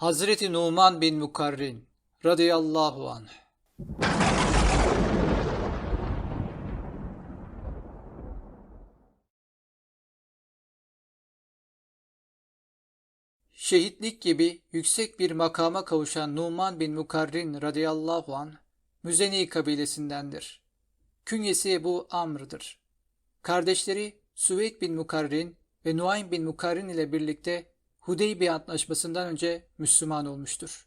Hazreti Numan bin Mukarrin radıyallahu anh. Şehitlik gibi yüksek bir makama kavuşan Numan bin Mukarrin radıyallahu anh, Müzeni kabilesindendir. Künyesi bu Amr'dır. Kardeşleri Süveyd bin Mukarrin ve Nuaym bin Mukarrin ile birlikte Hudeybiye Antlaşması'ndan önce Müslüman olmuştur.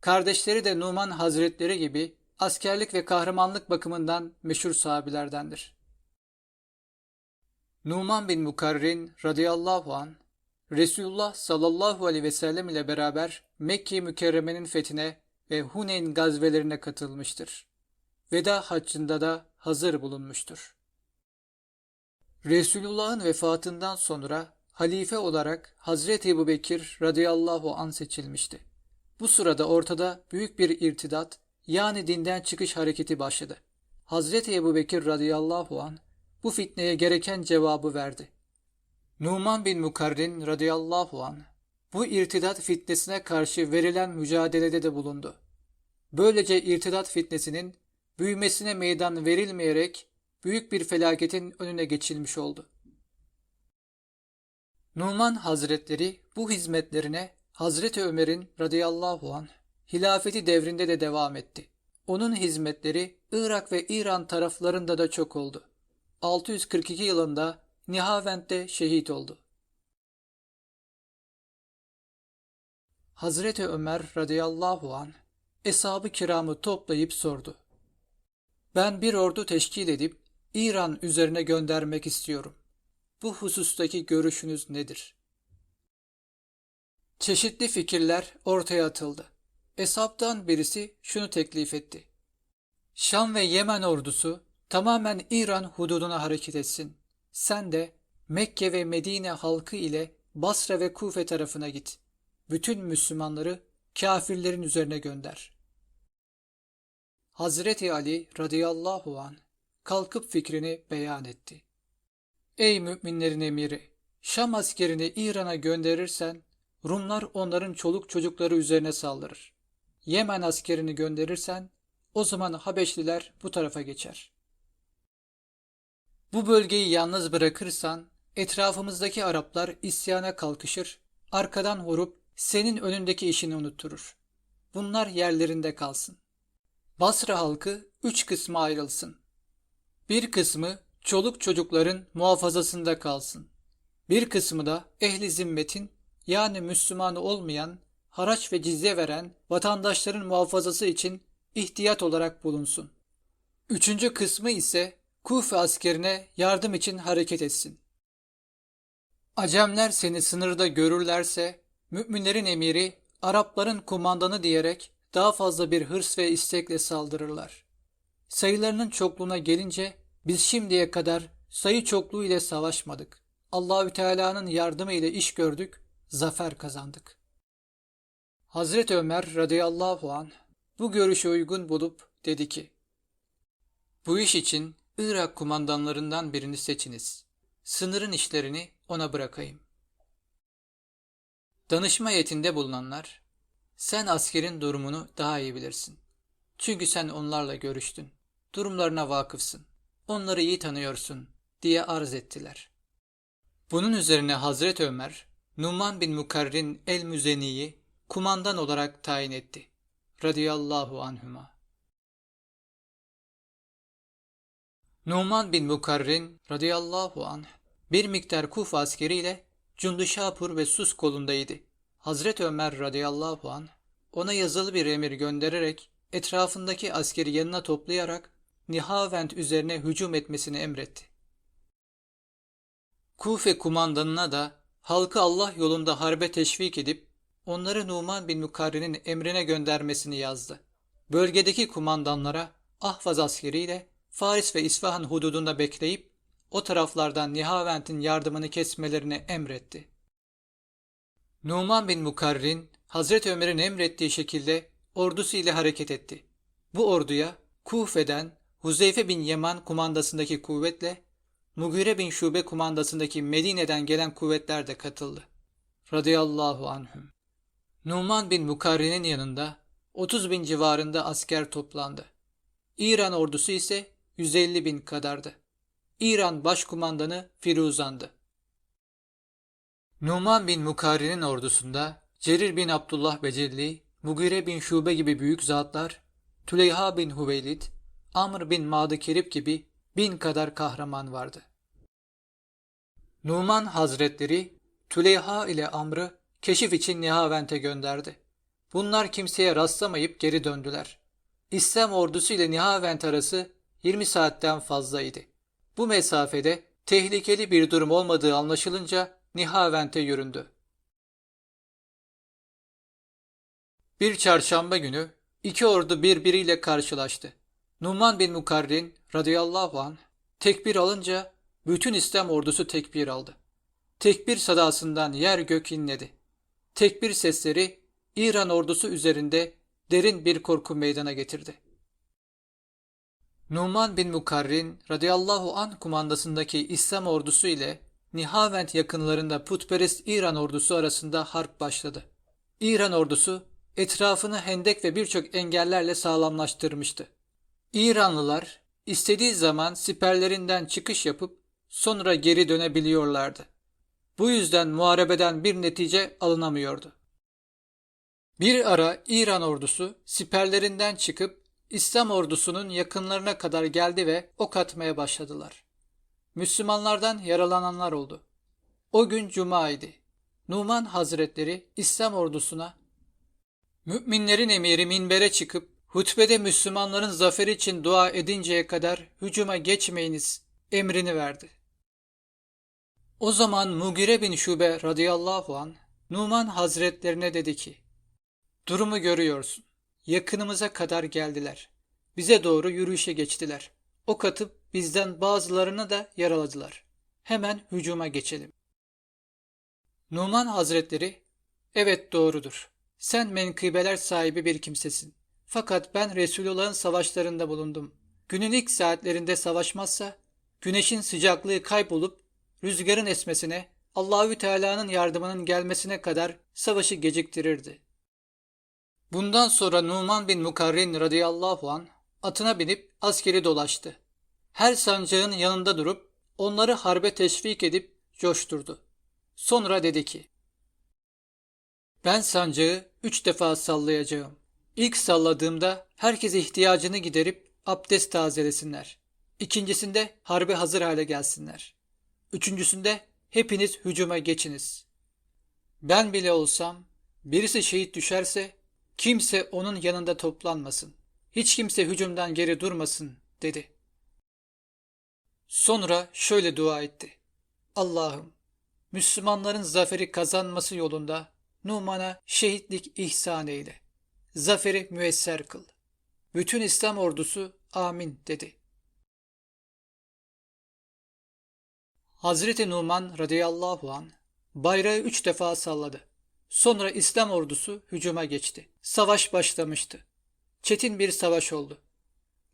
Kardeşleri de Numan Hazretleri gibi askerlik ve kahramanlık bakımından meşhur sahabilerdendir. Numan bin Mukarrin radıyallahu an Resulullah sallallahu aleyhi ve sellem ile beraber Mekke mükerremenin fethine ve Huneyn gazvelerine katılmıştır. Veda haccında da hazır bulunmuştur. Resulullah'ın vefatından sonra halife olarak Hazreti Ebu Bekir radıyallahu an seçilmişti. Bu sırada ortada büyük bir irtidat yani dinden çıkış hareketi başladı. Hazreti Ebu Bekir radıyallahu an bu fitneye gereken cevabı verdi. Numan bin Mukarrin radıyallahu an bu irtidat fitnesine karşı verilen mücadelede de bulundu. Böylece irtidat fitnesinin büyümesine meydan verilmeyerek büyük bir felaketin önüne geçilmiş oldu. Numan Hazretleri bu hizmetlerine Hazreti Ömer'in radıyallahu anh hilafeti devrinde de devam etti. Onun hizmetleri Irak ve İran taraflarında da çok oldu. 642 yılında Nihavend'de şehit oldu. Hazreti Ömer radıyallahu an eshab-ı kiramı toplayıp sordu. Ben bir ordu teşkil edip İran üzerine göndermek istiyorum. Bu husustaki görüşünüz nedir? Çeşitli fikirler ortaya atıldı. Eshabtan birisi şunu teklif etti. Şam ve Yemen ordusu tamamen İran hududuna hareket etsin. Sen de Mekke ve Medine halkı ile Basra ve Kufe tarafına git. Bütün Müslümanları kafirlerin üzerine gönder. Hazreti Ali radıyallahu an kalkıp fikrini beyan etti. Ey müminlerin emiri! Şam askerini İran'a gönderirsen Rumlar onların çoluk çocukları üzerine saldırır. Yemen askerini gönderirsen o zaman Habeşliler bu tarafa geçer. Bu bölgeyi yalnız bırakırsan etrafımızdaki Araplar isyana kalkışır, arkadan vurup senin önündeki işini unutturur. Bunlar yerlerinde kalsın. Basra halkı üç kısma ayrılsın. Bir kısmı çoluk çocukların muhafazasında kalsın. Bir kısmı da ehli zimmetin yani Müslümanı olmayan, haraç ve cizye veren vatandaşların muhafazası için ihtiyat olarak bulunsun. Üçüncü kısmı ise Kufe askerine yardım için hareket etsin. Acemler seni sınırda görürlerse, müminlerin emiri, Arapların kumandanı diyerek daha fazla bir hırs ve istekle saldırırlar. Sayılarının çokluğuna gelince biz şimdiye kadar sayı çokluğu ile savaşmadık. Allahü Teala'nın yardımı ile iş gördük, zafer kazandık. Hazreti Ömer radıyallahu an bu görüşü uygun bulup dedi ki: Bu iş için Irak kumandanlarından birini seçiniz. Sınırın işlerini ona bırakayım. Danışma heyetinde bulunanlar, sen askerin durumunu daha iyi bilirsin. Çünkü sen onlarla görüştün. Durumlarına vakıfsın. Onları iyi tanıyorsun diye arz ettiler. Bunun üzerine Hazreti Ömer, Numan bin Mukarrin el-Müzeni'yi kumandan olarak tayin etti. Radiyallahu anhuma. Numan bin Mukarrin radıyallahu anh bir miktar Kufa askeriyle Cunduşapur ve Sus kolundaydı. Hazreti Ömer radıyallahu anh ona yazılı bir emir göndererek etrafındaki askeri yanına toplayarak Nihavend üzerine hücum etmesini emretti. Kufe kumandanına da halkı Allah yolunda harbe teşvik edip onları Numan bin Mukarrin'in emrine göndermesini yazdı. Bölgedeki kumandanlara Ahvaz askeriyle Faris ve İsfahan hududunda bekleyip o taraflardan Nihavend'in yardımını kesmelerini emretti. Numan bin Mukarrin, Hazreti Ömer'in emrettiği şekilde ordusu ile hareket etti. Bu orduya Kufe'den Huzeyfe bin Yeman kumandasındaki kuvvetle Mugire bin Şube kumandasındaki Medine'den gelen kuvvetler de katıldı. Radıyallahu anhüm. Numan bin Mukarrin'in yanında 30 bin civarında asker toplandı. İran ordusu ise 150 bin kadardı. İran başkumandanı Firuzan'dı. Numan bin Mukarrin'in ordusunda Cerir bin Abdullah Becelli, Mugire bin Şube gibi büyük zatlar, Tüleyha bin Hüveylid, Amr bin Madı gibi bin kadar kahraman vardı. Numan Hazretleri Tüleyha ile Amr'ı keşif için Nihavent'e gönderdi. Bunlar kimseye rastlamayıp geri döndüler. İslam ordusu ile Nihavent arası 20 saatten fazlaydı. Bu mesafede tehlikeli bir durum olmadığı anlaşılınca Nihavent'e yüründü. Bir çarşamba günü iki ordu birbiriyle karşılaştı. Numan bin Mukarrin radıyallahu anh tekbir alınca bütün İslam ordusu tekbir aldı. Tekbir sadasından yer gök inledi. Tekbir sesleri İran ordusu üzerinde derin bir korku meydana getirdi. Numan bin Mukarrin radıyallahu anh kumandasındaki İslam ordusu ile Nihavent yakınlarında putperest İran ordusu arasında harp başladı. İran ordusu etrafını hendek ve birçok engellerle sağlamlaştırmıştı. İranlılar istediği zaman siperlerinden çıkış yapıp sonra geri dönebiliyorlardı. Bu yüzden muharebeden bir netice alınamıyordu. Bir ara İran ordusu siperlerinden çıkıp İslam ordusunun yakınlarına kadar geldi ve ok atmaya başladılar. Müslümanlardan yaralananlar oldu. O gün cuma idi. Numan Hazretleri İslam ordusuna Müminlerin emiri minbere çıkıp hutbede Müslümanların zaferi için dua edinceye kadar hücuma geçmeyiniz emrini verdi. O zaman Mugire bin Şube radıyallahu an Numan Hazretlerine dedi ki Durumu görüyorsun. Yakınımıza kadar geldiler. Bize doğru yürüyüşe geçtiler. Ok atıp bizden bazılarını da yaraladılar. Hemen hücuma geçelim. Numan Hazretleri, evet doğrudur. Sen menkıbeler sahibi bir kimsesin. Fakat ben Resulullah'ın savaşlarında bulundum. Günün ilk saatlerinde savaşmazsa, güneşin sıcaklığı kaybolup rüzgarın esmesine, Allahü Teala'nın yardımının gelmesine kadar savaşı geciktirirdi. Bundan sonra Numan bin Mukarrin radıyallahu an atına binip askeri dolaştı. Her sancağın yanında durup onları harbe teşvik edip coşturdu. Sonra dedi ki, ben sancağı üç defa sallayacağım. İlk salladığımda herkes ihtiyacını giderip abdest tazelesinler. İkincisinde harbe hazır hale gelsinler. Üçüncüsünde hepiniz hücuma geçiniz. Ben bile olsam birisi şehit düşerse kimse onun yanında toplanmasın. Hiç kimse hücumdan geri durmasın dedi. Sonra şöyle dua etti. Allah'ım Müslümanların zaferi kazanması yolunda Numan'a şehitlik ihsan eyle. Zaferi müesser kıl. Bütün İslam ordusu amin dedi. Hazreti Numan radıyallahu an bayrağı üç defa salladı. Sonra İslam ordusu hücuma geçti. Savaş başlamıştı. Çetin bir savaş oldu.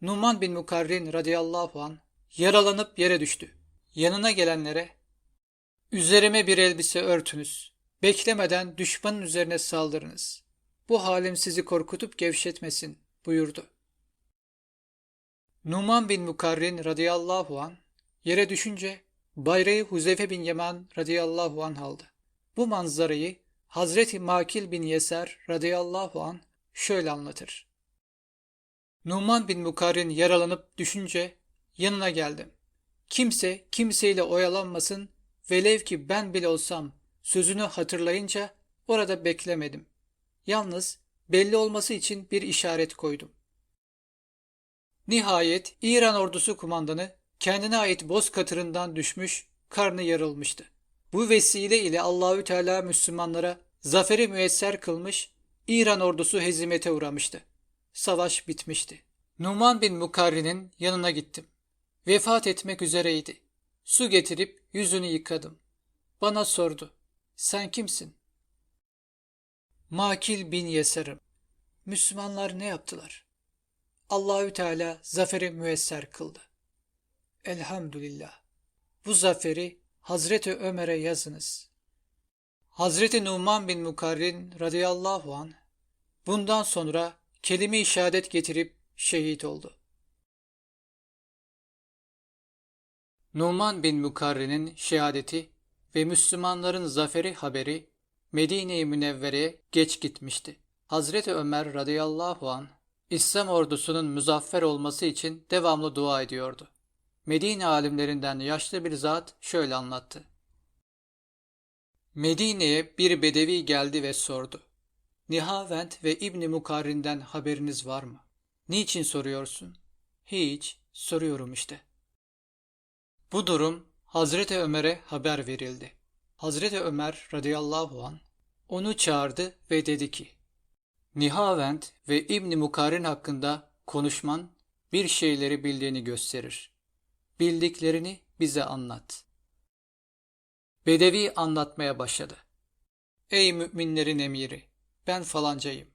Numan bin Mukarrin radıyallahu an yaralanıp yere düştü. Yanına gelenlere üzerime bir elbise örtünüz. Beklemeden düşmanın üzerine saldırınız. Bu halim sizi korkutup gevşetmesin buyurdu. Numan bin Mukarrin radıyallahu an yere düşünce bayrağı Huzeyfe bin Yaman radıyallahu an aldı. Bu manzarayı Hazreti Makil bin Yeser radıyallahu an şöyle anlatır. Numan bin Mukarrin yaralanıp düşünce yanına geldim. Kimse kimseyle oyalanmasın velev ki ben bile olsam sözünü hatırlayınca orada beklemedim. Yalnız belli olması için bir işaret koydum. Nihayet İran ordusu kumandanı kendine ait boz katırından düşmüş, karnı yarılmıştı. Bu vesile ile Allahü Teala Müslümanlara zaferi müesser kılmış, İran ordusu hezimete uğramıştı. Savaş bitmişti. Numan bin Mukarri'nin yanına gittim. Vefat etmek üzereydi. Su getirip yüzünü yıkadım. Bana sordu. Sen kimsin? Makil bin Yeser'im. Müslümanlar ne yaptılar? Allahü Teala zaferi müesser kıldı. Elhamdülillah. Bu zaferi Hazreti Ömer'e yazınız. Hazreti Numan bin Mukarrin radıyallahu an bundan sonra kelime-i şehadet getirip şehit oldu. Numan bin Mukarrin'in şehadeti ve Müslümanların zaferi haberi Medine-i Münevvere'ye geç gitmişti. Hazreti Ömer radıyallahu an İslam ordusunun muzaffer olması için devamlı dua ediyordu. Medine alimlerinden yaşlı bir zat şöyle anlattı. Medine'ye bir bedevi geldi ve sordu. Nihavent ve İbni Mukarrin'den haberiniz var mı? Niçin soruyorsun? Hiç, soruyorum işte. Bu durum Hazreti Ömer'e haber verildi. Hazreti Ömer radıyallahu an onu çağırdı ve dedi ki, Nihavent ve İbni Mukarrin hakkında konuşman bir şeyleri bildiğini gösterir. Bildiklerini bize anlat. Bedevi anlatmaya başladı. Ey müminlerin emiri, ben falancayım.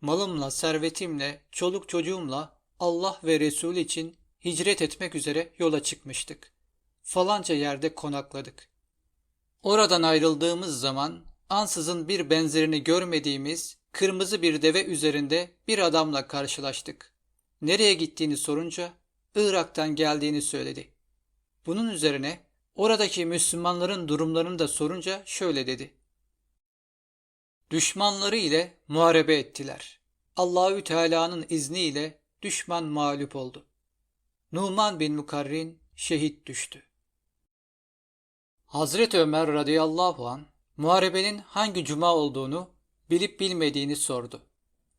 Malımla, servetimle, çoluk çocuğumla Allah ve Resul için hicret etmek üzere yola çıkmıştık. Falanca yerde konakladık. Oradan ayrıldığımız zaman ansızın bir benzerini görmediğimiz kırmızı bir deve üzerinde bir adamla karşılaştık. Nereye gittiğini sorunca Irak'tan geldiğini söyledi. Bunun üzerine oradaki Müslümanların durumlarını da sorunca şöyle dedi. Düşmanları ile muharebe ettiler. Allahü Teala'nın izniyle düşman mağlup oldu. Numan bin Mukarrin şehit düştü. Hazreti Ömer radıyallahu an muharebenin hangi cuma olduğunu bilip bilmediğini sordu.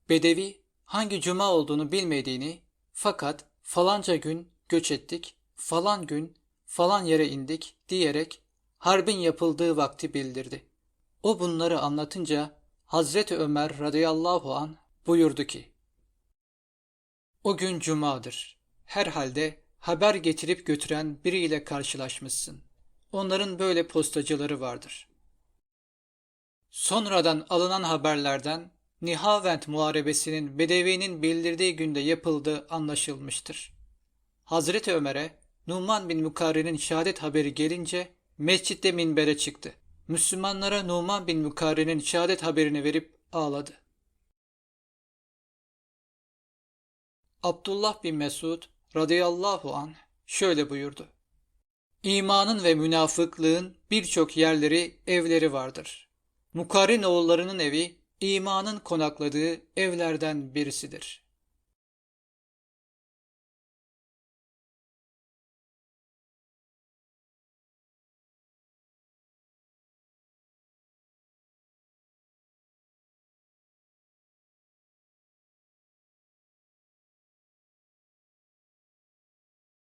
Bedevi hangi cuma olduğunu bilmediğini fakat falanca gün göç ettik, falan gün falan yere indik diyerek harbin yapıldığı vakti bildirdi. O bunları anlatınca Hazreti Ömer radıyallahu an buyurdu ki O gün cumadır. Herhalde haber getirip götüren biriyle karşılaşmışsın. Onların böyle postacıları vardır. Sonradan alınan haberlerden Nihavent muharebesinin Bedevi'nin bildirdiği günde yapıldığı anlaşılmıştır. Hazreti Ömer'e Numan bin Mukarri'nin şehadet haberi gelince mescitte minbere çıktı. Müslümanlara Numan bin Mukarri'nin şehadet haberini verip ağladı. Abdullah bin Mesud radıyallahu an şöyle buyurdu. İmanın ve münafıklığın birçok yerleri, evleri vardır. Mukarrin oğullarının evi, imanın konakladığı evlerden birisidir.